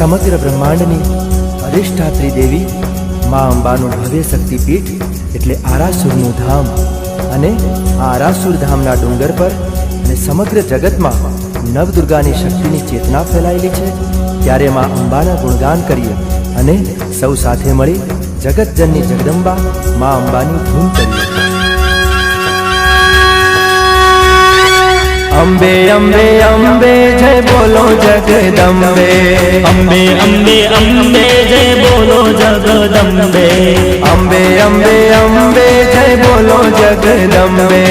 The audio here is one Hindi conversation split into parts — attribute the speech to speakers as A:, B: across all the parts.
A: સમગ્ર બ્રહ્માંડની અધિષ્ઠાત્રી દેવી મા અંબાનું ભવ્ય શક્તિપીઠ એટલે આરાસુરનું ધામ અને આ આરાસુર ધામના ડુંગર પર અને સમગ્ર જગતમાં નવદુર્ગાની શક્તિની ચેતના ફેલાયેલી છે. ત્યારે મા અંબાના ગુણગાન કરીએ અને સૌ સાથે મળી જગતજનની જગદંબા મા અંબાની ધૂમ કરીએ. अम्बे अम्बे अम्बे जय बोलो जगदम्बे
B: अम्बे अम्बे अम्बे जय बोलो जगदम्बे
A: अम्बे अम्बे अम्बे जय बोलो जगदम्बे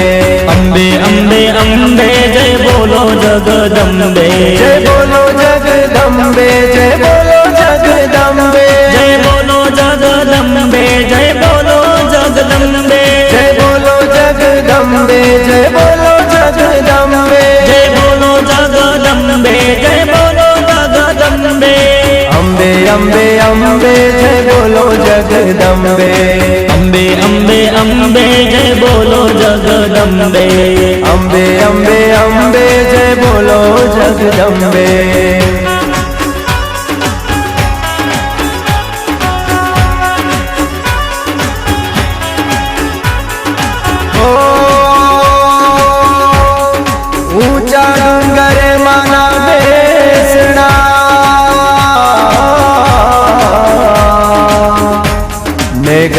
B: अम्बे अम्बे अम्बे जय बोलो जगदम्बे जय
A: बोलो जगदम्बे जय बोलो जगदम्बे
B: जय बोलो जगदम्बे जय बोलो जगदम्बे
A: जय बोलो जगदम्बे जय बोलो अम्बे अम्बे जय बोलो जगदम्बे।
B: अम्बे अम्बे अम्बे जय बोलो जगदम्बे।
A: अम्बे अम्बे अम्बे जय बोलो जगदम्बे।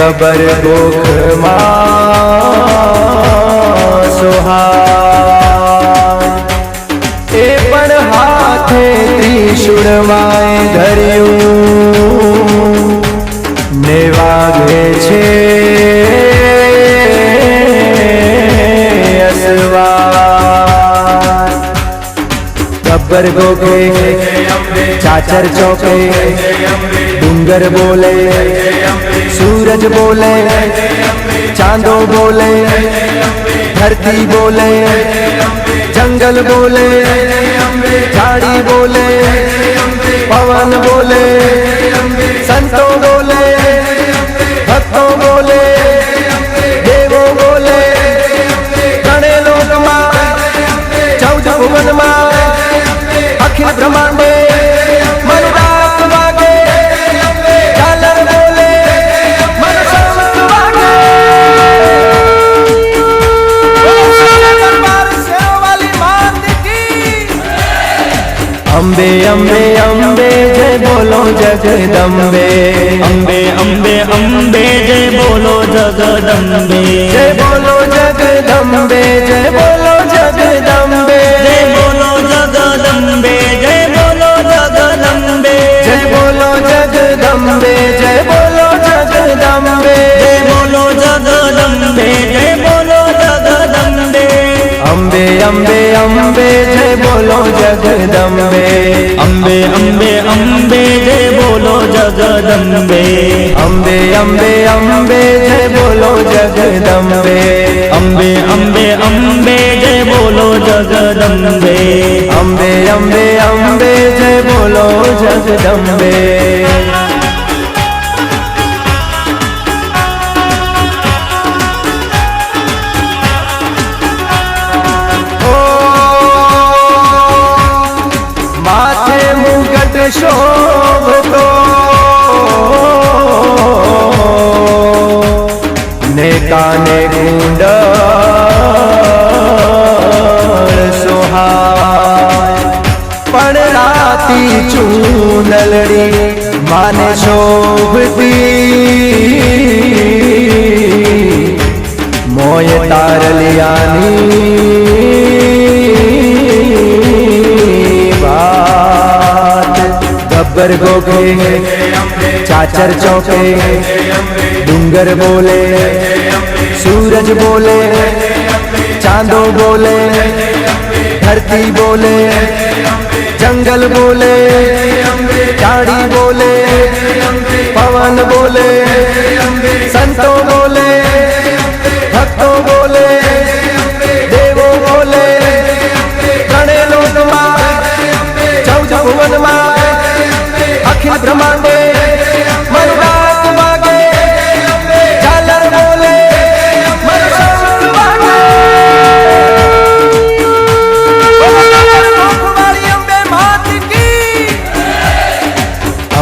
A: ને ગબર ગોખમાં એ પણ હાથે ત્રિશુળમાય ધર્યું. ને વાગે છે ગબ્બર ગોગે ચાચર ચોકે ડુંગર બોલે सूरज बोले, चांदो बोले, धरती बोले, जंगल बोले, झाड़ी बोले, पवन बोले, संतों बोले, भक्तों बोले, देवों बोले गणे माँ, चौदह भुवन अम्बे अम्बे जय बोलो जगदम्बे।
B: अम्बे अम्बे अम्बे जय बोलो जगदम्बे। जय
A: बोलो जगदम्बे जय बोलो अम्बे अम्बे जय बोलो जगदम्बे।
B: अम्बे अम्बे अम्बे जय बोलो जगदम्बे।
A: अम्बे अम्बे अम्बे जय बोलो जगदम्बे।
B: अम्बे अम्बे अम्बे जय बोलो जगदम्बे।
A: अम्बे अम्बे अम्बे जय बोलो जगदम्बे। ચૂનલડી માને શોભતી મોય તારલિયાની વાત ગબ્બર ગોગે ચાચર ચોકે ડુંગર બોલે सूरज बोले चांदो बोले धरती बोले जंगल बोले ચાડી બોલે પવન બોલે.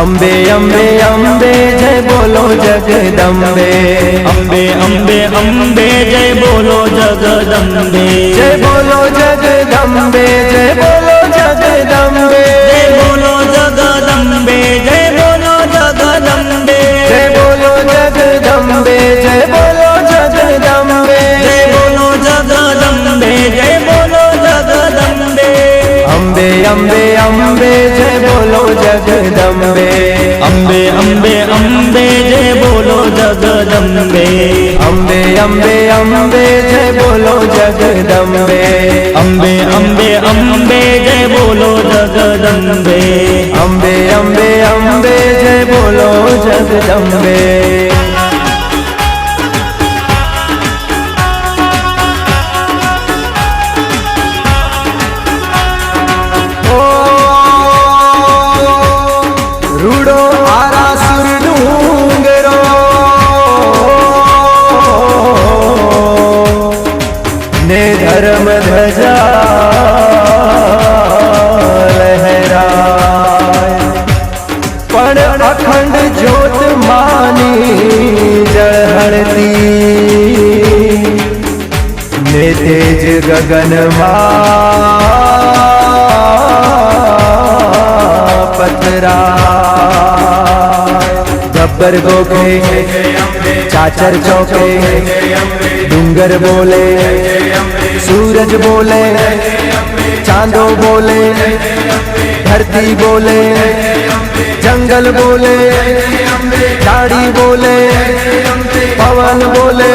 A: अम्बे अम्बे अम्बे जय बोलो जगदम्बे
B: अम्बे अम्बे अम्बे जय बोलो जगदम्बे जय
A: बोलो जगदम्बे जय बोलो जगदम्बे
B: जय बोलो जगदम्बे जय बोलो जगदम्बे जय
A: बोलो जगदम्बे जय बोलो जगदम्बे जय
B: बोलो जगदम्बे जय बोलो जगदम्बे
A: अम्बे अम्बे अम्बे जय बोलो जगदम्बे
B: अम्बे।
A: अम्बे अम्बे अम्बे जय बोलो जगदम्बे।
B: अम्बे अम्बे अम्बे जय बोलो जगदम्बे।
A: अम्बे अम्बे अम्बे जय बोलो जगदम्बे। गगनमा पथरा गब्बर गोखे, चाचर चौके, डूंगर बोले, सूरज बोले, चांदो बोले, धरती बोले, जंगल बोले दाढ़ी बोले, पवन बोले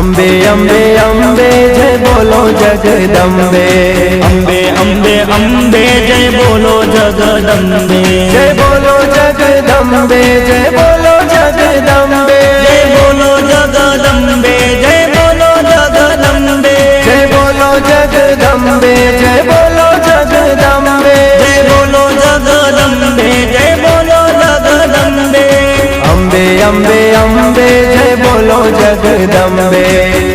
A: अम्बे अम्बे अम्बे जय बोलो जगदम्बे
B: अम्बे अम्बे अम्बे जय बोलो जगदम्बे जय
A: बोलो जगदम्बे जय बोलो जगदम्बे जय
B: बोलो जगदम्बे जय बोलो जगदम्बे जय
A: बोलो जगदम्बे जय बोलो जगदम्बे
B: जय बोलो जगदम्बे जय बोलो जगदम्बे
A: अम्बे अम्बे जगदम्बे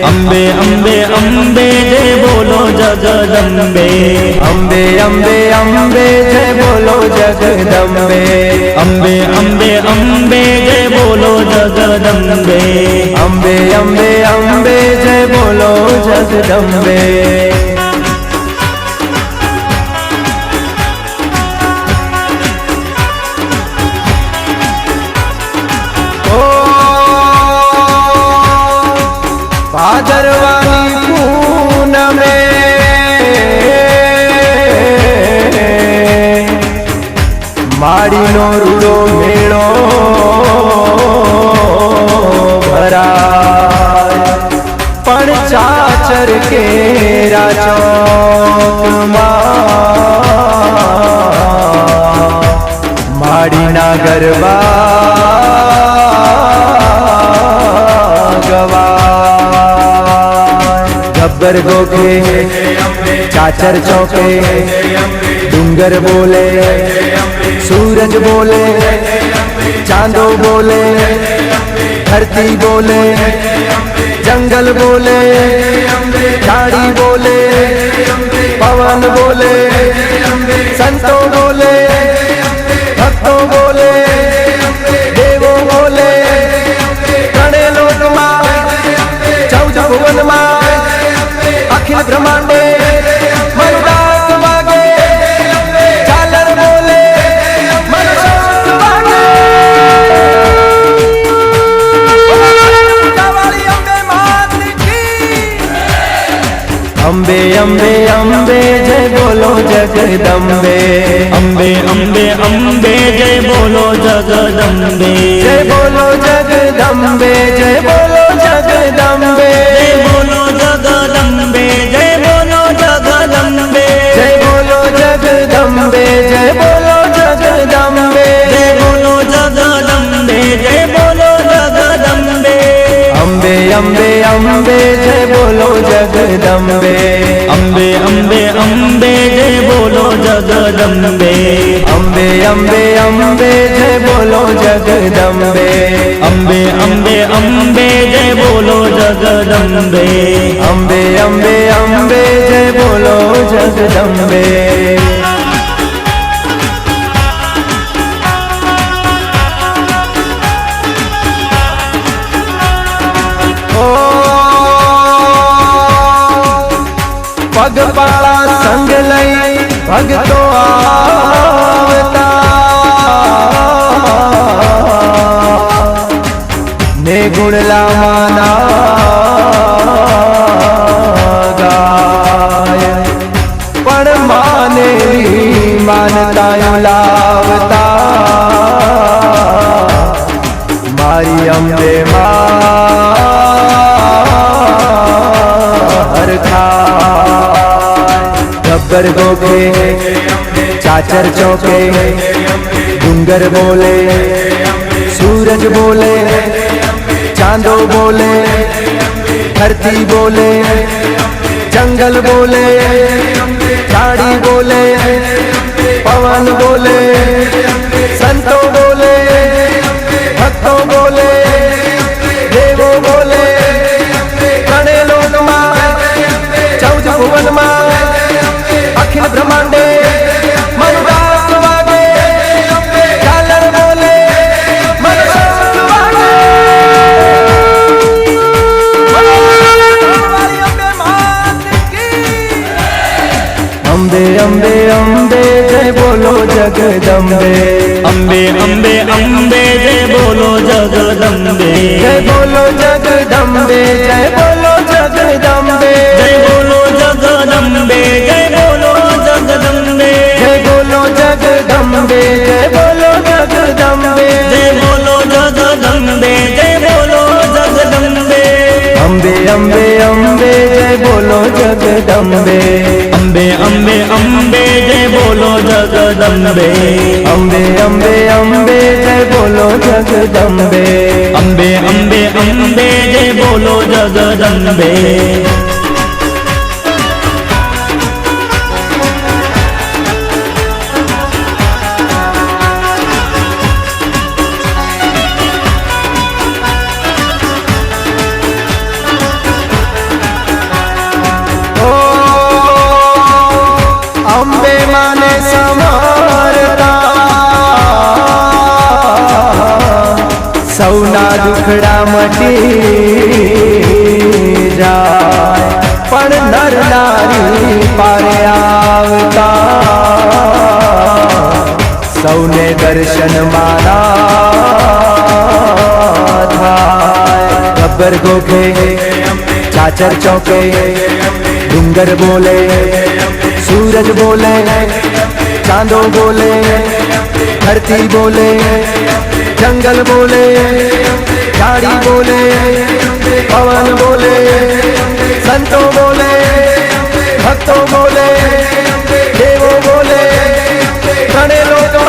B: अम्बे अम्बे अम्बे जय बोलो जगदम्बे
A: अम्बे अम्बे अम्बे जय बोलो जगदम्बे
B: अम्बे अम्बे अम्बे जय बोलो जगदम्बे
A: अम्बे अम्बे अम्बे जय बोलो जगदम्बे दरबागवा गब्बर चाचर चौके, डूंगर बोले, सूरज बोले, चांदो बोले, धरती बोले, जंगल बोले, झाड़ी बोले, पवन बोले, संतो बोले, भक्तों बोले अखिल ब्रह्मांडे अम्बे अम्बे अम्बे जय बोलो जगदम्बे।
B: अम्बे अम्बे अम्बे जय बोलो जगदम्बे। जय
A: बोलो जगदम्बे जय बोलो
B: जगदम्बे।
A: अम्बे अम्बे अम्बे जय बोलो जगदम्बे।
B: अम्बे अम्बे अम्बे जय बोलो जगदम्बे।
A: अम्बे अम्बे अम्बे जय बोलो जगदम्बे। गुणला माना गाय। पण माने मानता लावता। मारी अम्बे मार गब्बर गोखे, चाचर चौके, डूंगर बोले, सूरज बोले चांदो बोले धरती बोले जंगल बोले झाड़ी बोले पवन बोले संतो बोले भक्तों बोले
B: जय बोलो जगदम्बे जय
A: बोलो जगदम्बे जय बोलो जगदम्बे जय
B: बोलो जगदम्बे जय बोलो जगदम्बे
A: जय बोलो जगदम्बे जय बोलो जगदम्बे जय
B: बोलो जगदम्बे जय बोलो जगदम्बे
A: अम्बे अम्बे अम्बे जय बोलो जगदम्बे
B: अम्बे अम्बे अम्बे जय बोलो जग जगदम्बे।
A: अम्बे अम्बे अम्बे जय बोलो जगदम्बे।
B: अम्बे अम्बे अम्बे जय बोलो जगदम्बे।
A: मटी जाए, पर नर नारी पर आवता। सौने दर्शन मारा था गब्बर गोखे, चाचर चौके, डूंगर बोले, सूरज बोले, चांदो बोले, धरती बोले, जंगल बोले ઝાડી બોલે પવન બોલે સંતો બોલે ભક્તો બોલે દેવો બોલે ત્રણે લોકો